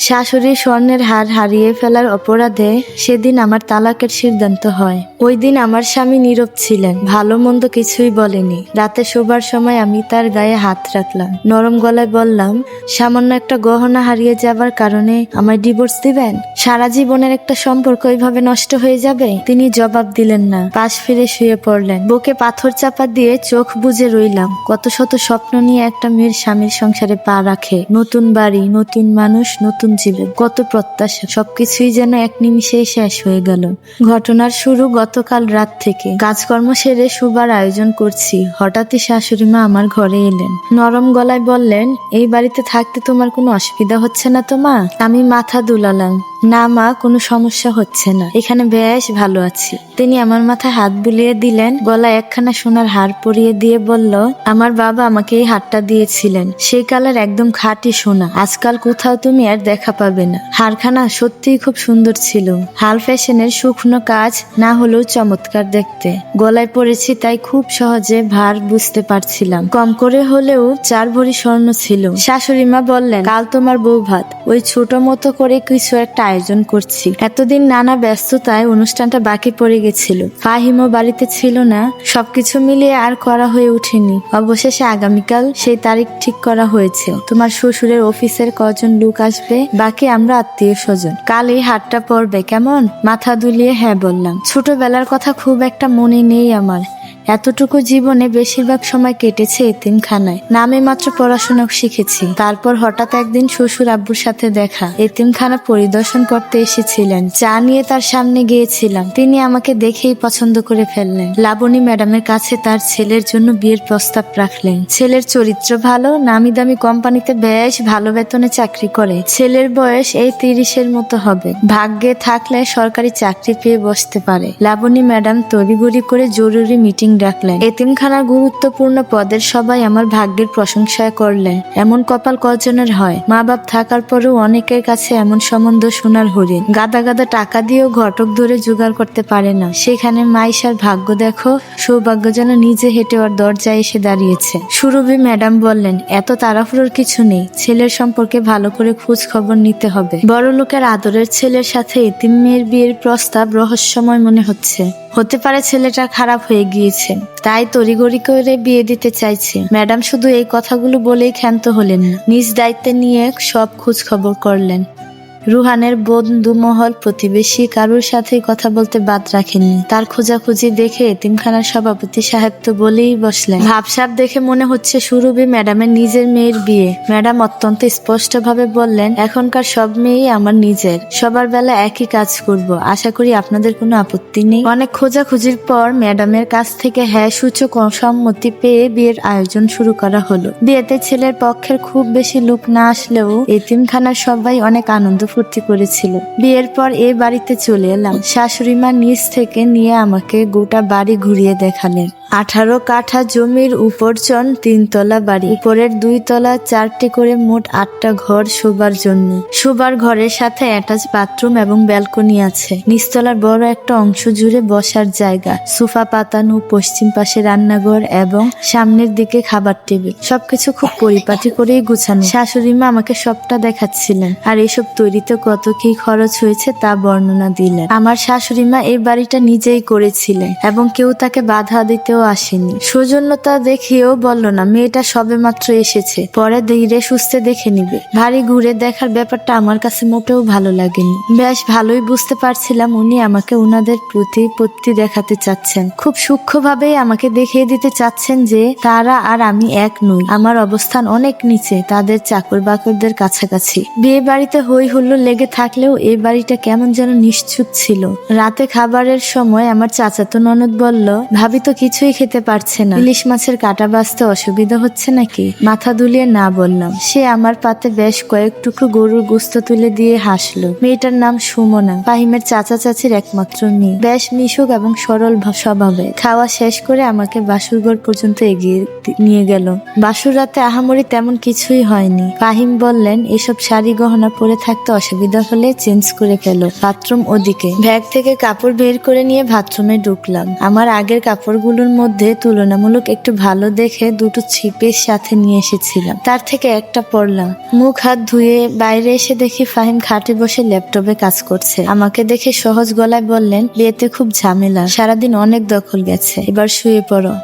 শাশুড়ি স্বর্ণের হার হারিয়ে ফেলার অপরাধে সেদিন আমার তালাকের সিদ্ধান্ত হয়। ওই দিন আমার স্বামী নীরব ছিলেন, ভালো মন্দ কিছুই বলেনি। রাতে শোবার সময় আমি তার গায়ে হাত রাখলাম। নরম গলায় বললাম, সামান্য একটা গহনা হারিয়ে যাবার কারণে আমায় ডিভোর্স দিবেন? সারা জীবনের একটা সম্পর্ক এইভাবে নষ্ট হয়ে যাবে? তিনি জবাব দিলেন না। পাশ ফিরে শুয়ে পড়লেন। বুকে পাথর চাপা দিয়ে চোখ বুজে রইলাম। কত শত স্বপ্ন নিয়ে একটা মেয়ের স্বামীর সংসারে পা রাখে। নতুন বাড়ি, নতুন মানুষ, নতুন জীবন কত প্রত্যাশা, সবকিছুই যেন এক নিমিষেই শেষ হয়ে গেল। ঘটনার শুরু গতকাল রাত থেকে। কাজকর্ম সেরে শুবার আয়োজন করছি। হঠাৎই শাশুড়ি মা আমার ঘরে এলেন। নরম গলায় বললেন, এই বাড়িতে থাকতে তোমার কোনো অসুবিধা হচ্ছে না তো মা? আমি মাথা দুলালাম। না, মা, কোনো সমস্যা হচ্ছে না। এখানে বেশ ভালো আছি। তিনি আমার মাথায় হাত বুলিয়ে দিলেন, গলায় একখানা সোনার হার পরিয়ে দিয়ে বলল, আমার বাবা আমাকে এই হারটা দিয়েছিলেন। সেই কালার একদম খাঁটি সোনা। আজকাল কোথাও তুমি আর দেখা পাবে না। হারখানা সত্যিই খুব সুন্দর ছিল। হাল ফ্যাশনের শুকনো কাজ না হলেও চমৎকার দেখতে। গলায় পড়েছি তাই খুব সহজে ভার বুঝতে পারছিলাম। কম করে হলেও চার ভরি স্বর্ণ ছিল। শাশুড়ি মা বললেন, কাল তোমার বউ ভাত। ওই ছোট মতো করে কিছু একটা আয়োজন করছি। এতদিন নানা ব্যস্ততায় অনুষ্ঠানটা বাকি পড়ে গেছিল। ফাহিমও বাড়িতে ছিল না। সবকিছু মিলিয়ে আর করা হয়ে ওঠেনি। অবশেষে আগামীকাল সেই তারিখ ঠিক করা হয়েছে। তোমার শ্বশুরের অফিসের কজন লোক আসবে, বাকি আমরা আত্মীয় স্বজন। কাল এই হাটটা পড়বে, কেমন? মাথা দুলিয়ে হ্যাঁ বললাম। ছোটবেলার কথা খুব একটা মনে নেই আমার। এতটুকু জীবনে বেশিরভাগ সময় কেটেছে এতিমখানায়। নামে মাত্র পড়াশোনা শিখেছি। তারপর হঠাৎ একদিন শ্বশুর আব্বুর সাথে দেখা। এতিমখানা পরিদর্শন করতে এসেছিলেন। চা নিয়ে তার সামনে গিয়েছিলাম। তিনি আমাকে দেখেই পছন্দ করে ফেললেন। লাবণী ম্যাডামের কাছে তার ছেলের জন্য বিয়ের প্রস্তাব রাখলেন। ছেলের চরিত্র ভালো নামি দামি কোম্পানিতে বেশ ভালো বেতনে চাকরি করে। ছেলের বয়স এই তিরিশের মতো হবে। ভাগ্যে থাকলে সরকারি চাকরি পেয়ে বসতে পারে। লাবণী ম্যাডাম তড়িঘড়ি করে জরুরি মিটিং ডাকলেন। এতিমখানার গুরুত্বপূর্ণ পদের সবাই আমার ভাগ্যের প্রশংসা করলেন। এমন কপাল কজনের হয়? মা বাপ থাকার পরেও অনেকের কাছে এমন সম্বন্ধ শোনার হরিণ। গাদা গাদা টাকা দিয়েও ঘটক ধরে জোগাড় করতে পারে না। সেখানে মাইশার ভাগ্য দেখো, সৌভাগ্য যেন নিজে হেঁটে ওর দরজায় এসে দাঁড়িয়েছে। সুরভি ম্যাডাম বললেন, এত তাড়াহুড়োর কিছু নেই। ছেলের সম্পর্কে ভালো করে খোঁজ খবর নিতে হবে। বড় লোকের আদরের ছেলের সাথে এতিম মেয়ের বিয়ের প্রস্তাব রহস্যময় মনে হচ্ছে। হতে পারে ছেলেটা খারাপ হয়ে গিয়েছে। তাই তড়িগড়ি করে বিয়ে দিতে চাইছে। ম্যাডাম শুধু এই কথাগুলো বলেই ক্ষান্ত হলেন না। নিজ দায়িত্বে নিয়ে সব খোঁজ খবর করলেন। রুহানের বন্ধু মহল প্রতিবেশী কারোর সাথে কথা বলতে বাদ রাখেননি। তার খোঁজাখুঁজি দেখে এতিমখানার সভাপতি সাহেব তো বলেই বসলেন। ভাবসাব দেখে মনে হচ্ছে সুরভি ম্যাডামের নিজের মেয়ের বিয়ে। ম্যাডাম অত্যন্ত স্পষ্ট ভাবে বললেন, এখনকার সব মেয়েই আমার নিজের। সবার বেলা একই কাজ করব। আশা করি আপনাদের কোনো আপত্তি নেই। অনেক খোঁজাখুঁজির পর ম্যাডামের কাছ থেকে হ্যাঁ সূচক সম্মতি পেয়ে বিয়ের আয়োজন শুরু করা হলো। বিয়েতে ছেলের পক্ষের খুব বেশি লোক না আসলেও এতিমখানার সবাই অনেক আনন্দ ফুর্তি করেছিল। বিয়ের পর এ বাড়িতে চলে এলাম। শাশুড়ি মা নিচ থেকে নিয়ে আমাকে গোটা বাড়ি ঘুরিয়ে দেখালেন। আঠারো কাঠা জমির উপর উপরচন তিনতলা বাড়ি। উপরের দুই তলা চারটি করে মোট আটটা ঘর শোবার জন্য। শোবার ঘরের সাথে অ্যাটাচ বাথরুম এবং ব্যালকনি আছে। নিচতলার বড় একটা অংশ জুড়ে বসার জায়গা। সোফা পাতানো, পশ্চিম পাশে রান্নাঘর এবং সামনের দিকে খাবার টেবিল। সবকিছু খুব পরিপাটি করেই গুছানো। শাশুড়ি মা আমাকে সবটা দেখাচ্ছিলেন। আর এসব তৈরিতে কত কি খরচ হয়েছে তা বর্ণনা দিলেন। আমার শাশুড়ি মা এই বাড়িটা নিজেই করেছিলেন এবং কেউ তাকে বাধা দিতেও আসেনি। সৌজন্যতা দেখিয়েও বলল না, মেয়েটা সবে মাত্র এসেছে, পরে ধীরে সুস্থে দেখে নিবে। ভারী ঘুরে দেখার ব্যাপারটা আমার কাছে মোটেও ভালো লাগেনি। বেশ, ভালোই বুঝতে পারছিলাম উনি আমাকে উনাদের প্রতিপত্তি দেখাতে চাচ্ছেন। খুব সূক্ষ্মভাবেই আমাকে দেখিয়ে দিতে চাচ্ছেন যে তারা আর আমি এক নই। আমার অবস্থান অনেক নিচে, তাদের চাকর বাকরদের কাছাকাছি। বিয়ে বাড়িতে হই হুল্লো লেগে থাকলেও এই বাড়িটা কেমন যেন নিশ্চুপ ছিল। রাতে খাবারের সময় আমার চাচাতো ননদ বলল, ভাবি তো কিছুই খেতে পারছে না। ইলিশ মাছের কাটা বাঁচতে অসুবিধা হচ্ছে নাকি? মাথা দুলিয়ে না বললাম। সে আমার পাতে বেশ কয়েক টুকরো গরুর গোস্ত তুলে দিয়ে হাসলো। মেয়েটার নাম সুমনা, ফাহিমের চাচা চাচির একমাত্র মেয়ে। বেশ মিশুক এবং সরল স্বভাবে। খাওয়া শেষ করে আমাকে বাসুরঘর পর্যন্ত এগিয়ে নিয়ে গেল। বাসুর রাতে আহামরি তেমন কিছুই হয়নি। ফাহিম বললেন, এসব শাড়ি গহনা পরে থাকতে অসুবিধা হলে চেঞ্জ করে ফেলো বাথরুম ওদিকে। ব্যাগ থেকে কাপড় বের করে নিয়ে বাথরুমে ঢুকলাম। আমার আগের কাপড়গুলোর মধ্যে তুলনামূলক একটু ভালো দেখে দুটো ছিপের সাথে নিয়ে এসেছিলাম। তার থেকে একটা পড়লাম। মুখ হাত ধুয়ে বাইরে এসে দেখি ফাহিম খাটে বসে ল্যাপটপে কাজ করছে। আমাকে দেখে সহজ গলায় বললেন, বিয়েতে খুব ঝামেলা। সারাদিন অনেক দখল গেছে। এবার শুয়ে পড়ো।